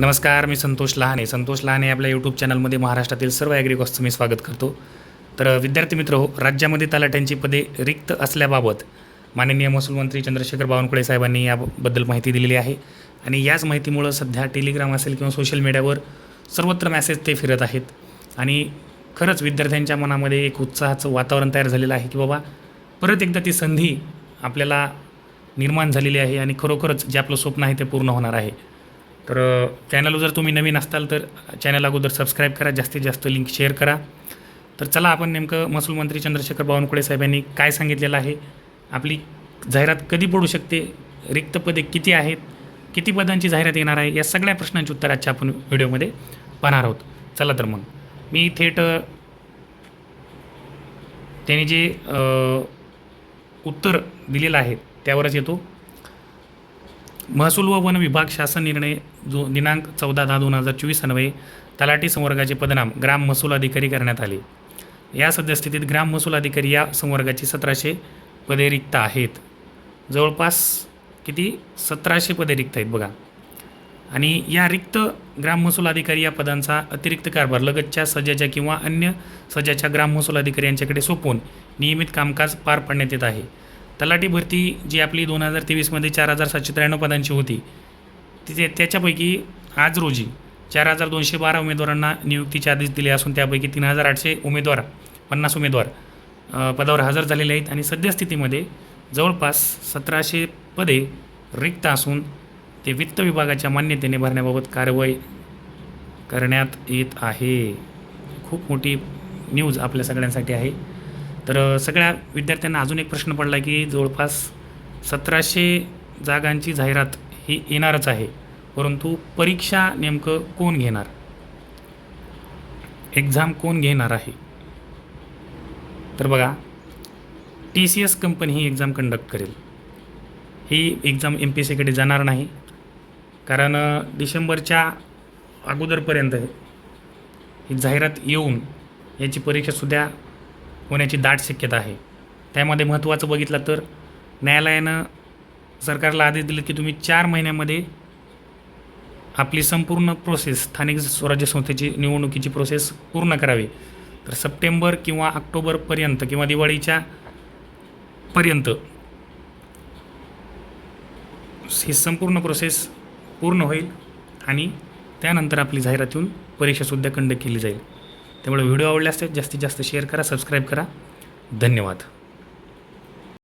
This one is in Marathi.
नमस्कार मी संतोष लहाने. संतोष लहाने आपल्या यूट्यूब चॅनलमध्ये महाराष्ट्रातील सर्व ॲग्रिकॉसचं मी स्वागत करतो. तर विद्यार्थी मित्र हो राज्यामध्ये तलाट्यांची पदे रिक्त असल्याबाबत माननीय महसूल मंत्री चंद्रशेखर बावनकुळे साहेबांनी याबद्दल माहिती दिलेली आहे. आणि याच माहितीमुळं सध्या टेलिग्राम असेल किंवा सोशल मीडियावर सर्वत्र मॅसेज ते फिरत आहेत. आणि खरंच विद्यार्थ्यांच्या मनामध्ये एक उत्साहाचं वातावरण तयार झालेलं आहे की बाबा परत एकदा ती संधी आपल्याला निर्माण झालेली आहे आणि खरोखरच जे आपलं स्वप्न आहे ते पूर्ण होणार आहे. तर चॅनलवर जर तुम्ही नवीन असाल तर चॅनल अगोदर सबस्क्राईब करा जास्तीत जास्त लिंक शेअर करा. तर चला आपण नेमकं महसूल मंत्री चंद्रशेखर बावनकुळे साहेबांनी काय सांगितलेलं आहे आपली जाहिरात कधी पडू शकते रिक्त पदे किती आहेत किती पदांची जाहिरात येणार आहे या सगळ्या प्रश्नांची उत्तर आजच्या आपण व्हिडिओमध्ये पाहणार आहोत. चला तर मग. मी थेट त्यांनी जे उत्तर दिलेलं आहे त्यावरच येतो. महसूल व वन विभाग शासन निर्णय जो दिनांक चौदा दहा दोन हजार चोवीस अन्वये तलाठी संवर्गाचे पदनाम ग्राम महसूल अधिकारी करण्यात आले. या सद्यस्थितीत ग्राम महसूल अधिकारी या संवर्गाची सतराशे पदे रिक्त आहेत. जवळपास किती? सतराशे पदे रिक्त आहेत बघा. आणि या रिक्त ग्राम महसूल अधिकारी या पदांचा अतिरिक्त कारभार लगतच्या सज्जाच्या किंवा अन्य सज्जाच्या ग्राम महसूल अधिकारी यांच्याकडे सोपवून नियमित कामकाज पार पाडण्यात येत आहे. तलाठी भरती जी आपली दोन हजार तेवीसमध्ये चार हजार सातशे त्र्याण्णव पदांची होती तिथे त्याच्यापैकी आज रोजी चार हजार दोनशे बारा उमेदवारांना नियुक्तीचे आदेश दिले असून त्यापैकी तीन हजार आठशे उमेदवार पन्नास उमेदवार पदावर हजर झालेले आहेत आणि सद्यस्थितीमध्ये जवळपास सतराशे पदे रिक्त असून ते वित्त विभागाच्या मान्यतेने भरण्याबाबत कारवाई करण्यात येत आहे. खूप मोठी न्यूज आपल्या सगळ्यांसाठी आहे. तर सगळ्या विद्यार्थ्यांना अजून एक प्रश्न पडला की जवळपास सतराशे जागांची जाहिरात ही येणारच आहे. परंतु परीक्षा नेमकं कोण घेणार? एक्झाम कोण घेणार आहे? तर बघा टी सी एस कंपनी ही एक्झाम कंडक्ट करेल. ही एक्झाम एम पी एस सीकडे जाणार नाही. कारण डिसेंबरच्या अगोदरपर्यंत ही जाहिरात येऊन याची परीक्षासुद्धा होण्याची दाट शक्यता आहे. त्यामध्ये महत्त्वाचं बघितलं तर न्यायालयानं सरकारला आदेश दिले की तुम्ही चार महिन्यामध्ये आपली संपूर्ण प्रोसेस स्थानिक स्वराज्य संस्थेची निवडणुकीची प्रोसेस पूर्ण करावी. तर सप्टेंबर किंवा ऑक्टोबरपर्यंत किंवा दिवाळीच्या पर्यंत ही संपूर्ण प्रोसेस पूर्ण होईल आणि त्यानंतर आपली जाहिरात येऊन परीक्षासुद्धा कंडक्ट केली जाईल. त्यामुळे व्हिडिओ आवडल्यास जास्तीत जास्त शेअर करा सबस्क्राईब करा. धन्यवाद.